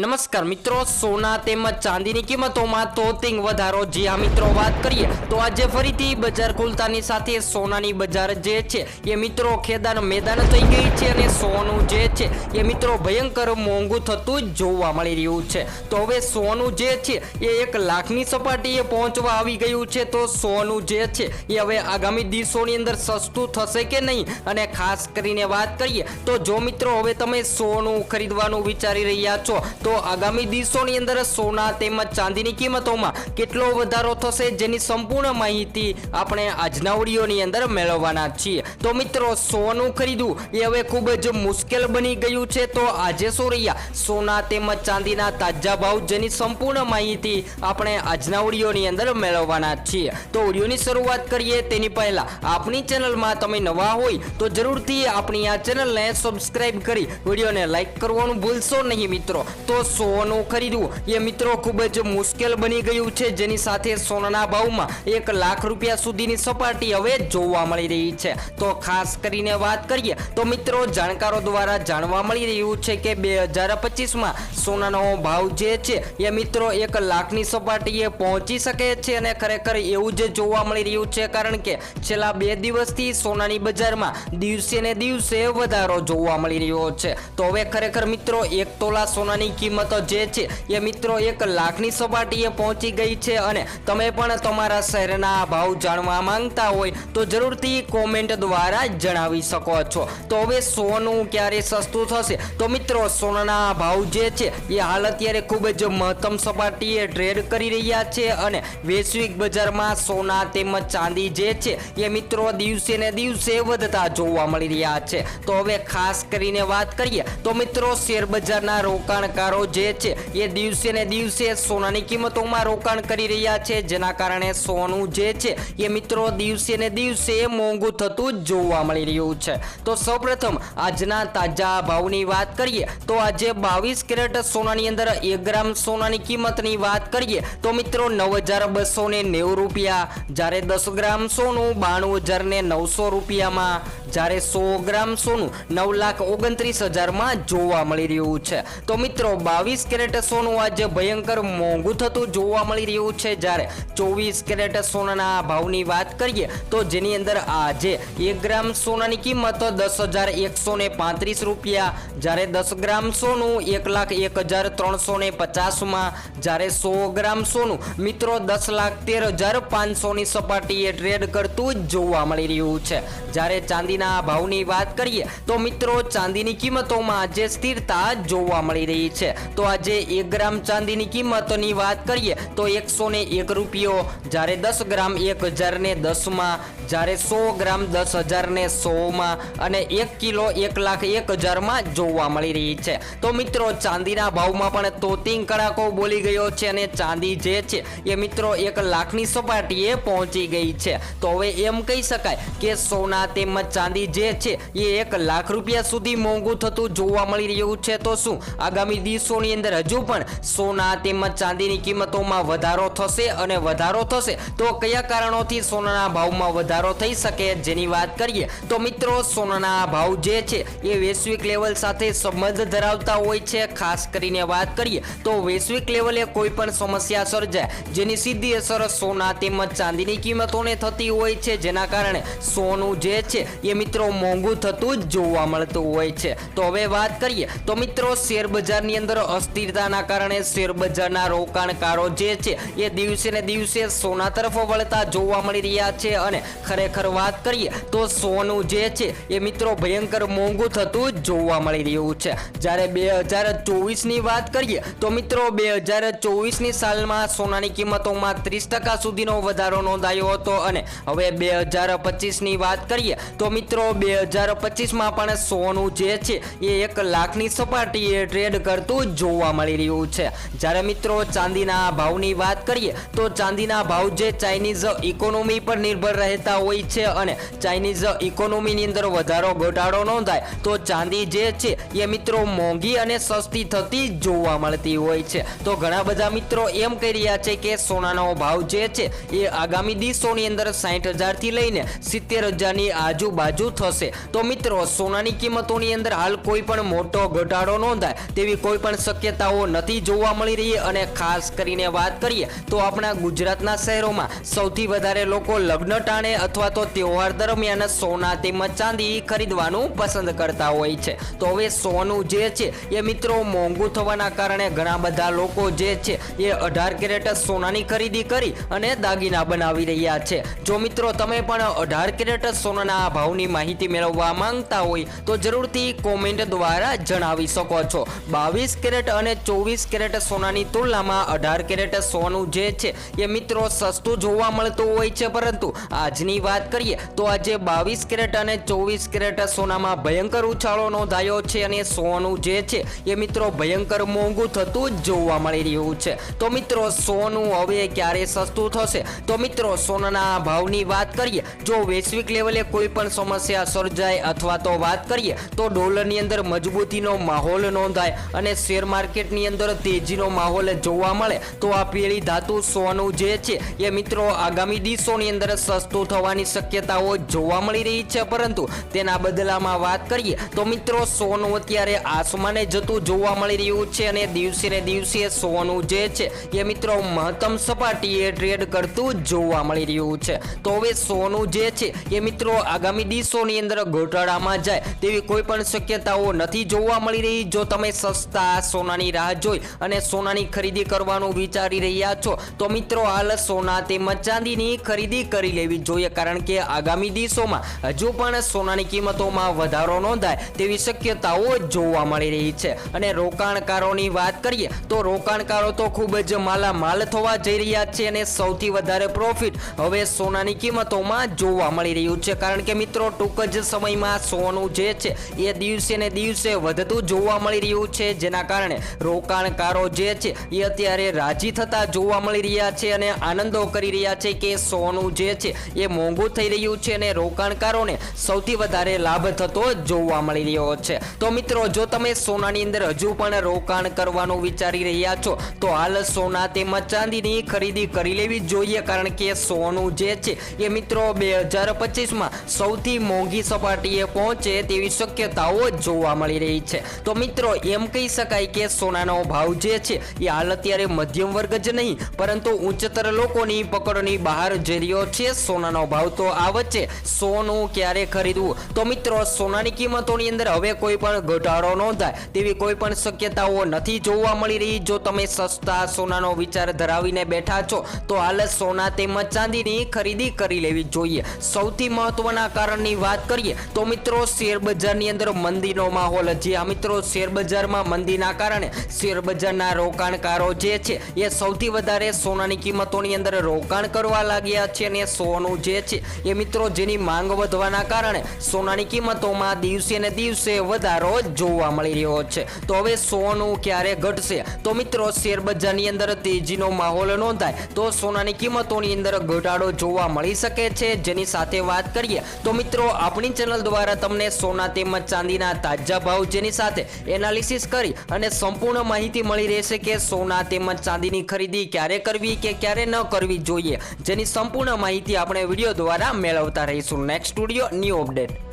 નમસ્કાર મિત્રો, સોના તેમજ ચાંદીની કિંમતોમાં તોતિંગ વધારો. જે આ મિત્રો, વાત કરીએ તો આજે ફરીથી બજાર ખુલતાની સાથે સોનાની બજાર જે છે, એ મિત્રો ખેદાન મેદાન થઈ ગઈ છે અને સોનું જે છે, એ મિત્રો ભયંકર મોંઘું થતું જોવા મળી રહ્યું છે. તો હવે સોનું જે છે, એ એક લાખની સપાટીએ પહોંચવા આવી ગયું છે. તો સોનું જે છે, એ હવે આગામી દિવસોની અંદર સસ્તું થશે કે નહીં? અને ખાસ કરીને વાત કરીએ તો જો મિત્રો, હવે તમે સોનું ખરીદવાનું વિચારી રહ્યા છો, તો આગામી દિવસોની અંદર સોના તેમજ ચાંદીની કિંમતોમાં કેટલો વધારો થશે જેની સંપૂર્ણ માહિતી આપણે આજના ઓડિયોની અંદર મેળવવાના છીએ. તો મિત્રો, સોનું ખરીદવું એ હવે ખૂબ જ મુશ્કેલ બની ગયું છે. તો આજે શું રહ્યા? સોના તેમજ ચાંદીના તાજા ભાવ જેની સંપૂર્ણ માહિતી આપણે આજના ઓડિયોની અંદર મેળવવાના છીએ. તો ઓડિયોની શરૂઆત કરીએ તેની પહેલા આપણી ચેનલમાં તમે નવા હોય તો જરૂરથી આપણી આ ચેનલને સબસ્ક્રાઈબ કરી વિડીયોને લાઈક કરવાનું ભૂલશો નહીં મિત્રો. તો સોનું ખરીદવું. એ મિત્રો ખૂબ જ મુશ્કેલ બની ગયું છે. જેની સાથે સોનાના ભાવમાં એક લાખ રૂપિયા સુધીની સપાટી હવે જોવા મળી રહી છે. તો ખાસ કરીને વાત કરીએ, તો મિત્રો જાણકારો દ્વારા જાણવા મળી રહ્યું છે કે બે હજાર પચીસમાં સોનાનો ભાવ જે છે, એ મિત્રો એક લાખની સપાટીએ પહોંચી શકે છે અને ખરેખર એવું જ જોવા મળી રહ્યું છે. કારણ કે છેલ્લા બે દિવસથી સોનાની બજારમાં દિવસે ને દિવસે વધારો જોવા મળી રહ્યો છે. તો હવે ખરેખર મિત્રો એક તોલા સોનાની કિંમત જે છે એ મિત્રો એક લાખની સપાટીએ પહોંચી ગઈ છે અને તમે પણ તમારા શહેરના ભાવ જાણવા માંગતા હોય તો જરૂરથી કોમેન્ટ દ્વારા જણાવી શકો છો. તો હવે સોનું ક્યારે સસ્તું થશે? તો મિત્રો, સોનાના ભાવ જે છે એ હાલ અત્યારે ખૂબ જ મહત્તમ સપાટીએ ટ્રેડ કરી રહ્યા છે અને વૈશ્વિક બજારમાં સોના તેમજ ચાંદી જે છે એ મિત્રો દિવસે ને દિવસે વધતા જોવા મળી રહ્યા છે. તો હવે ખાસ કરીને વાત કરીએ તો મિત્રો, શેર બજારના રોકાણકારો જે છે, એ દિવસે ને દિવસે સોનાની કિંમતોમાં રોકાણ કરી રહ્યા છે. જેના કારણે સોનું જે છે, એ મિત્રો દિવસે ને દિવસે મોંઘું થતું જોવા મળી રહ્યું છે. તો સૌપ્રથમ આજના તાજા ભાવની વાત કરીએ, તો આજે બાવીસ કેરેટ સોનાની અંદર એક ગ્રામ સોનાની કિંમતની વાત કરીએ, તો મિત્રો નવ હજાર બસો ને નેવું રૂપિયા. જ્યારે દસ ગ્રામ સોનું બાણું હજાર ને નવસો રૂપિયામાં. જ્યારે સો ગ્રામ સોનું નવ લાખ ઓગણત્રીસ હજારમાં જોવા મળી રહ્યું છે. તો મિત્રો બાવીસ કેરેટ સોનું આજે ભયંકર મોંઘું થતું જોવા મળી રહ્યું છે. જ્યારે ચોવીસ કેરેટ સોનાના ભાવની વાત કરીએ તો જેની અંદર આજે એક ગ્રામ સોનાની કિંમત દસ હજાર એકસો ને પાંત્રીસ રૂપિયા, જ્યારે દસ ગ્રામ સોનું એક લાખ એક હજાર ત્રણસો ને પચાસમાં, જ્યારે સો ગ્રામ સોનું મિત્રો દસ લાખ તેર હજાર પાંચસોની સપાટીએ ટ્રેડ કરતું જોવા મળી રહ્યું છે. જ્યારે ચાંદીના ભાવની વાત કરીએ તો મિત્રો ચાંદીની કિંમતોમાં આજે સ્થિરતા જોવા મળી રહી છે. તો આજે એક ગ્રામ ચાંદીની કિંમતની વાત કરીએ તો એકસો ને એક રૂપિયો. જ્યારે દસ ગ્રામ એક હજાર ને દસમાં, જ્યારે સો ગ્રામ દસ હજાર ને સોમાં અને એક કિલો એક લાખ એક હજારમાં જોવા મળી રહી છે. તો મિત્રો, ચાંદીના ભાવમાં પણ તોતિંગ કડાકો બોલી ગયો છે અને ચાંદી જે છે એ મિત્રો એક લાખની સપાટીએ પહોંચી ગઈ છે. તો હવે એમ કહી શકાય કે સોના તેમજ ચાંદી જે છે એ એક લાખ રૂપિયા સુધી મોંઘું થતું જોવા મળી રહ્યું છે. તો શું આગામી દિવસોની અંદર હજુ પણ સોના તેમજ ચાંદીની કિંમતોમાં વધારો થશે અને વધારો થશે. તો કયા કારણોથી સોનાના ભાવમાં વધારો થઈ શકે જેની વાત કરીએ, તો મિત્રો સોનાના ભાવ જે છે એ વૈશ્વિક લેવલ સાથે સંબંધ ધરાવતા હોય છે. ખાસ કરીને વાત કરીએ, તો વૈશ્વિક લેવલે કોઈ પણ સમસ્યા સર્જાય, જેની સીધી અસર સોના તેમજ ચાંદીની કિંમતોને થતી હોય છે. જેના કારણે સોનું જે છે એ મિત્રો મોંઘું થતું જ જોવા મળતું હોય છે. તો હવે વાત કરીએ, તો મિત્રો શેર બજારની અંદર અસ્થિરતાના કારણે શેરબજારના રોકાણકારો જે છે, એ દિવસે ને દિવસે સોના તરફ વળતા જોવા મળી રહ્યા છે. અને ખરેખર વાત કરીએ તો સોનું જે છે, એ મિત્રો ભયંકર મોંઘું થતું જોવા મળી રહ્યું છે. જ્યારે બે હજાર ચોવીસની વાત કરીએ તો મિત્રો બે હજાર ચોવીસની સાલમાં સોનાની કિંમતોમાં ત્રીસ ટકા સુધીનો વધારો નોંધાયો હતો. અને હવે બે હજાર પચીસની વાત કરીએ તો મિત્રો બે હજાર પચીસમાં પણ સોનું જે છે, એ એક લાખની સપાટીએ ટ્રેડ કરતું જોવા મળી રહ્યું છે. જ્યારે મિત્રો ચાંદીના ભાવની વાત કરીએ, તો ચાંદીના ભાવ જે ચાઇનીઝ ઇકોનોમી પર નિર્ભર રહેતા હોય છે અને ચાઇનીઝ ઇકોનોમીની અંદર વધારો ઘટાડો નોંધાય, તો ચાંદી જે છે, એ મિત્રો મોંઘી અને સસ્તી થતી જોવા મળતી હોય છે. તો ઘણા બધા મિત્રો એમ કહી રહ્યા છે કે સોનાનો ભાવ જે છે, એ આગામી દિવસોની અંદર સાઠ હજારથી લઈને સિત્તેર હજારની આજુબાજુ થશે. તો મિત્રો, સોનાની કિંમતોની અંદર હાલ કોઈ પણ મોટો ઘટાડો નોંધાય, તેવી કોઈ પણ પણ શક્યતાઓ નથી જોવા મળી રહી અને ખાસ કરીને વાત કરીએ તો આપણા ગુજરાતના શહેરોમાં સૌથી વધારે લોકો લગ્ન ટાણે અથવા તો તહેવાર દરમિયાન સોના તેમજ ચાંદી ખરીદવાનું પસંદ કરતા હોય છે. તો હવે સોનું જે છે એ મિત્રો મોંઘું થવાના કારણે ઘણા બધા લોકો જે છે એ અઢાર કેરેટ સોનાની ખરીદી કરી અને દાગીના બનાવી રહ્યા છે. જો મિત્રો તમે પણ અઢાર કેરેટ સોનાના ભાવની માહિતી મેળવવા માંગતા હોય તો જરૂરથી કોમેન્ટ દ્વારા જણાવી શકો છો. બાવીસ કેરેટ અને ચોવીસ કેરેટ સોનાની તુલનામાં અઢાર કેરેટ સોનું જે છે, એ મિત્રો સસ્તું જોવા મળતું હોય છે. પરંતુ આજની વાત કરીએ તો આજે બાવીસ કેરેટ અને ચોવીસ કેરેટ સોનામાં ભયંકર ઉછાળો નોંધાયો છે અને સોનું જે છે, એ મિત્રો ભયંકર મોંઘું થતું જ જોવા મળી રહ્યું છે. તો મિત્રો, સોનું હવે ક્યારે સસ્તું થશે? તો મિત્રો, સોનાના ભાવની વાત કરીએ, જો વૈશ્વિક લેવલે કોઈ પણ સમસ્યા સર્જાય અથવા તો વાત કરીએ, તો ડોલરની અંદર મજબૂતીનો માહોલ નોંધાય અને શેર માર્કેટની અંદર તેજીનો માહોલ જોવા મળે તો આ પીળી ધાતુ સોનું જે છે એ મિત્રો આગામી દિવસોની અંદર સસ્તું થવાની શક્યતાઓ જોવા મળી રહી છે. પરંતુ તેના બદલામાં વાત કરીએ તો મિત્રો સોનું અત્યારે આસમાને જતું જોવા મળી રહ્યું છે અને દિવસે ને દિવસે સોનું જે છે એ મિત્રો મહત્તમ સપાટીએ ટ્રેડ કરતું જોવા મળી રહ્યું છે. તો હવે સોનું જે છે એ મિત્રો આગામી દિવસોની અંદર ઘટાડામાં જાય તેવી કોઈ પણ શક્યતાઓ નથી જોવા મળી રહી. જો તમે સસ્તા સોનાની રાહ જોઈ અને સોનાની ખરીદી કરવાનું વિચારી રહ્યા છો. તો મિત્રો, હાલ સોના તેમજ ચાંદીની ખરીદી કરી લેવી જોઈએ કારણ કે આગામી દિવસોમાં હજુ પણ સોનાની કિંમતોમાં વધારો નોંધાય તેવી શક્યતાઓ જોવા મળી રહી છે. અને રોકાણકારોની વાત કરીએ તો રોકાણકારો તો ખૂબ જ માલામાલ થવા જઈ રહ્યા છે અને સૌથી વધારે પ્રોફિટ હવે સોનાની કિંમતોમાં જોવા મળી રહ્યું છે. કારણ કે મિત્રો, ટૂંક જ સમયમાં સોનું જે છે એ દિવસે ને દિવસે વધતું જોવા મળી રહ્યું છે. જેના કારણે રોકાણકારો જે છે, એ અત્યારે રાજી થતા જોવા મળી રહ્યા છે અને આનંદો કરી રહ્યા છે કે સોનું જે છે, એ મોંઘું થઈ રહ્યું છે અને રોકાણકારોને સૌથી વધારે લાભ થતો જોવા મળી રહ્યો છે. તો મિત્રો, જો તમે સોનાની અંદર હજુ પણ રોકાણ કરવાનું વિચારી રહ્યા છો, તો હાલ સોના તેમજ ચાંદીની ખરીદી કરી લેવી જોઈએ, કારણ કે સોનું જે છે, એ મિત્રો બે હજાર પચીસમાં સૌથી મોંઘી સપાટીએ પહોંચે તેવી શક્યતાઓ જોવા મળી રહી છે. તો મિત્રો, એમ કહી શકાય કે સોનાનો ભાવ જે છે એ હાલ અત્યારે મધ્યમ વર્ગ જ નહીં, પરંતુ ઉચ્ચતર લોકોની પકડની બહાર જઈ રહ્યો છે. સોનાનો ભાવ તો આ વચ્ચે સોનું ક્યારે ખરીદવું? તો મિત્રો, સોનાની કિંમતોની અંદર હવે કોઈ પણ ઘટાડો નોંધાય તેવી કોઈ પણ શક્યતાઓ નથી જોવા મળી રહી. જો તમે સસ્તા સોનાનો વિચાર ધરાવીને બેઠા છો, તો હાલ સોના તેમજ ચાંદીની ખરીદી કરી લેવી જોઈએ. સૌથી મહત્વના કારણની વાત કરીએ, તો મિત્રો શેર બજારની અંદર મંદીનો માહોલ. જે આ મિત્રો શેર બજારમાં મંદીના કારણે શેરબજારના રોકાણકારો જે છે, એ સૌથી વધારે સોનાની કિંમતોની અંદર રોકાણ કરવા લાગ્યા છે અને સોનું જે છે, એ મિત્રો જેની માંગ વધવાના કારણે સોનાની કિંમતોમાં દિવસે ને દિવસે વધારો જોવા મળી રહ્યો છે. તો હવે સોનું ક્યારે ઘટશે? તો મિત્રો શેર બજારની અંદર તેજીનો માહોલ નોંધાય તો સોનાની કિંમતોની અંદર ઘટાડો જોવા મળી શકે છે. જેની સાથે વાત કરીએ તો મિત્રો આપણી ચેનલ દ્વારા તમને સોના તેમજ ચાંદીના તાજા ભાવ જેની સાથે એનાલિસિસ કરી અને સંપૂર્ણ માહિતી મળી રહેશે કે સોના તેમજ ચાંદીની ખરીદી ક્યારે કરવી કે ક્યારે ન કરવી જોઈએ, જેની સંપૂર્ણ માહિતી આપણે વીડિયો દ્વારા મેળવતા રહીશું. Next studio new update